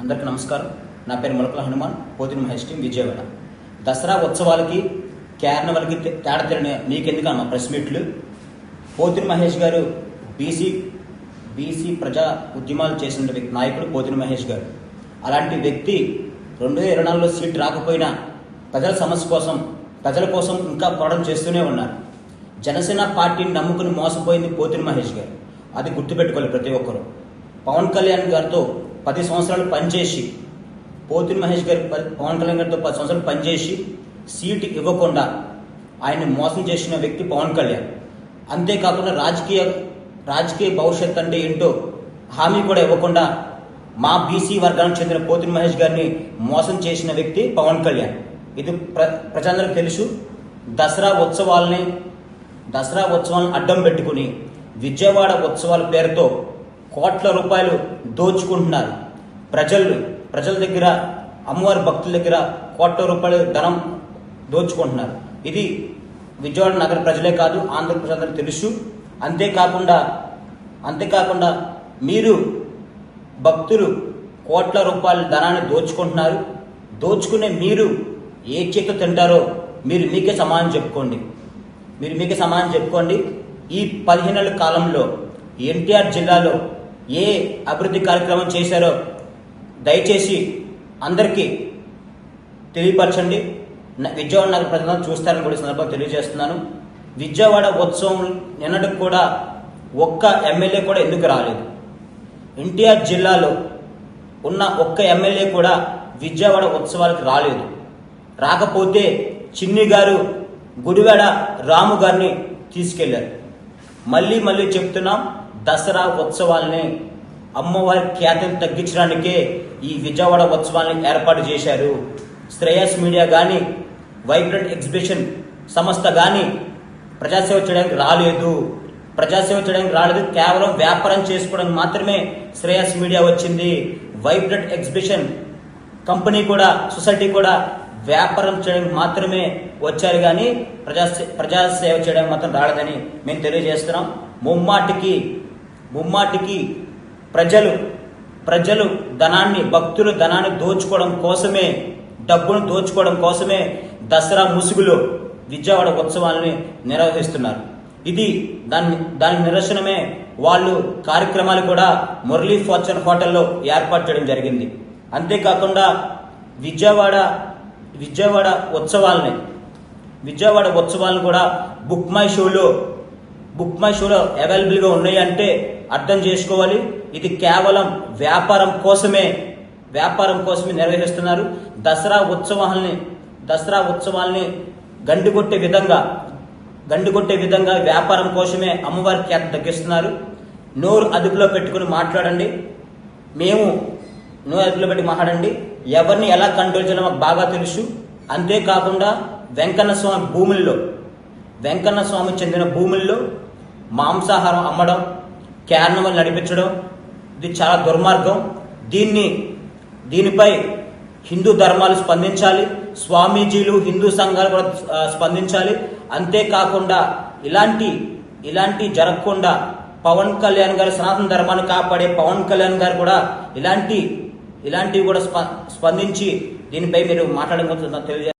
అందరికీ నమస్కారం. నా పేరు మొలకల హనుమాన్. పోతిని మహేష్ టీం విజయవాడ. దసరా ఉత్సవాలకి క్యార్నవల్కి తేడా తెలియని మీకెందుకు అన్న ప్రెస్ మీట్లు? పోతిని మహేష్ గారు బీసీ బీసీ ప్రజా ఉద్యమాలు చేసిన వ్యక్తి నాయకుడు పోతిని మహేష్ గారు. అలాంటి వ్యక్తి రెండు వేల ఇరవై నాలుగులో సీట్ రాకపోయినా ప్రజల సమస్య కోసం ప్రజల కోసం ఇంకా పోరాటం చేస్తూనే ఉన్నారు. జనసేన పార్టీని నమ్ముకుని మోసపోయింది పోతిని మహేష్ గారు. అది గుర్తుపెట్టుకోవాలి ప్రతి ఒక్కరు. పవన్ కళ్యాణ్ గారితో పది సంవత్సరాలు పనిచేసి పోతిన మహేష్ గారి పవన్ కళ్యాణ్ గారితో పది సంవత్సరాలు పనిచేసి సీటు ఇవ్వకుండా ఆయన్ని మోసం చేసిన వ్యక్తి పవన్ కళ్యాణ్. అంతేకాకుండా రాజకీయ రాజకీయ భవిష్యత్ అంటే ఏంటో హామీ కూడా ఇవ్వకుండా మా బీసీ వర్గానికి చెందిన పోతిన మహేష్ గారిని మోసం చేసిన వ్యక్తి పవన్ కళ్యాణ్. ఇది ప్ర ప్రజలందరికీ తెలుసు. దసరా ఉత్సవాల్ని దసరా ఉత్సవాలను అడ్డం పెట్టుకుని విజయవాడ ఉత్సవాల పేరుతో కోట్ల రూపాయలు దోచుకుంటున్నారు. ప్రజలు ప్రజల దగ్గర అమ్మవారి భక్తుల దగ్గర కోట్ల రూపాయలు ధనం దోచుకుంటున్నారు. ఇది విజయవాడ నగర ప్రజలే కాదు ఆంధ్రప్రదేశ్ అందరూ తెలుసు. అంతేకాకుండా అంతేకాకుండా మీరు భక్తులు కోట్ల రూపాయల ధనాన్ని దోచుకుంటున్నారు. దోచుకునే మీరు ఏ చేతితో తింటారో మీరు మీకే సమానం చెప్పుకోండి. మీరు మీకే సమానం చెప్పుకోండి. ఈ పదిహేనేళ్ళ కాలంలో ఎన్టీఆర్ జిల్లాలో ఏ అభివృద్ధి కార్యక్రమం చేశారో దయచేసి అందరికీ తెలియపరచండి. విజయవాడ నగర ప్రజలను చూస్తారని కూడా సందర్భంగా తెలియజేస్తున్నాను. విజయవాడ ఉత్సవం నిన్నటికి కూడా ఒక్క ఎమ్మెల్యే కూడా ఎందుకు రాలేదు? ఎన్టీఆర్ జిల్లాలో ఉన్న ఒక్క ఎమ్మెల్యే కూడా విజయవాడ ఉత్సవాలకు రాలేదు. రాకపోతే చిన్ని గారు గుడివాడ రాము గారిని తీసుకెళ్ళారు. మళ్ళీ మళ్ళీ చెప్తున్నాం దసరా ఉత్సవాల్ని అమ్మవారి ఖ్యాతిని తగ్గించడానికే ఈ విజయవాడ ఉత్సవాన్ని ఏర్పాటు చేశారు. శ్రేయస్ మీడియా కానీ వైబ్రెంట్ ఎగ్జిబిషన్ సంస్థ కానీ ప్రజాసేవ చేయడానికి రాలేదు. ప్రజాసేవ చేయడానికి రాలేదు కేవలం వ్యాపారం చేసుకోవడానికి మాత్రమే శ్రేయస్ మీడియా వచ్చింది. వైబ్రెంట్ ఎగ్జిబిషన్ కంపెనీ కూడా సొసైటీ కూడా వ్యాపారం చేయడానికి మాత్రమే వచ్చారు కానీ ప్రజా ప్రజాసేవ చేయడానికి మాత్రం రాలేదని మేము తెలియజేస్తున్నాం. ముమ్మాటికి ముమ్మాటికి ప్రజలు ప్రజలు ధనాన్ని భక్తులు ధనాన్ని దోచుకోవడం కోసమే డబ్బును దోచుకోవడం కోసమే దసరా ముసుగులో విజయవాడ ఉత్సవాలని నిర్వహిస్తున్నారు. ఇది దాని దాని నిరసనమే వాళ్ళు కార్యక్రమాలు కూడా మురళీ ఫార్చూన్ హోటల్లో ఏర్పాటు చేయడం జరిగింది. అంతేకాకుండా విజయవాడ విజయవాడ ఉత్సవాలని విజయవాడ ఉత్సవాలను కూడా బుక్ మై షోలో బుక్ మై షోలో అవైలబుల్గా ఉన్నాయి అంటే అర్థం చేసుకోవాలి. ఇది కేవలం వ్యాపారం కోసమే వ్యాపారం కోసమే నిర్వహిస్తున్నారు. దసరా ఉత్సవాలని దసరా ఉత్సవాల్ని గండికొట్టే విధంగా గండికొట్టే విధంగా వ్యాపారం కోసమే అమ్మవారి ఖ్యాతి తగ్గిస్తున్నారు. నోరు అదుపులో పెట్టుకుని మాట్లాడండి. మేము నోరు అదుపులో పెట్టి మాట్లాడండి. ఎవరిని ఎలా కంట్రోల్ చేయాలో మాకు బాగా తెలుసు. అంతేకాకుండా వెంకన్న స్వామి భూముల్లో వెంకన్న స్వామి చెందిన భూముల్లో మాంసాహారం అమ్మడం క్యార్నవల్ నడిపించడం ఇది చాలా దుర్మార్గం. దీన్ని దీనిపై హిందూ ధర్మాలు స్పందించాలి స్వామీజీలు హిందూ సంఘాలు కూడా స్పందించాలి. అంతేకాకుండా ఇలాంటి ఇలాంటి జరగకుండా పవన్ కళ్యాణ్ గారి సనాతన ధర్మాన్ని కాపాడే పవన్ కళ్యాణ్ గారు కూడా ఇలాంటి ఇలాంటివి కూడా స్ప- స్పందించి దీనిపై మీరు మాట్లాడడం తెలియజే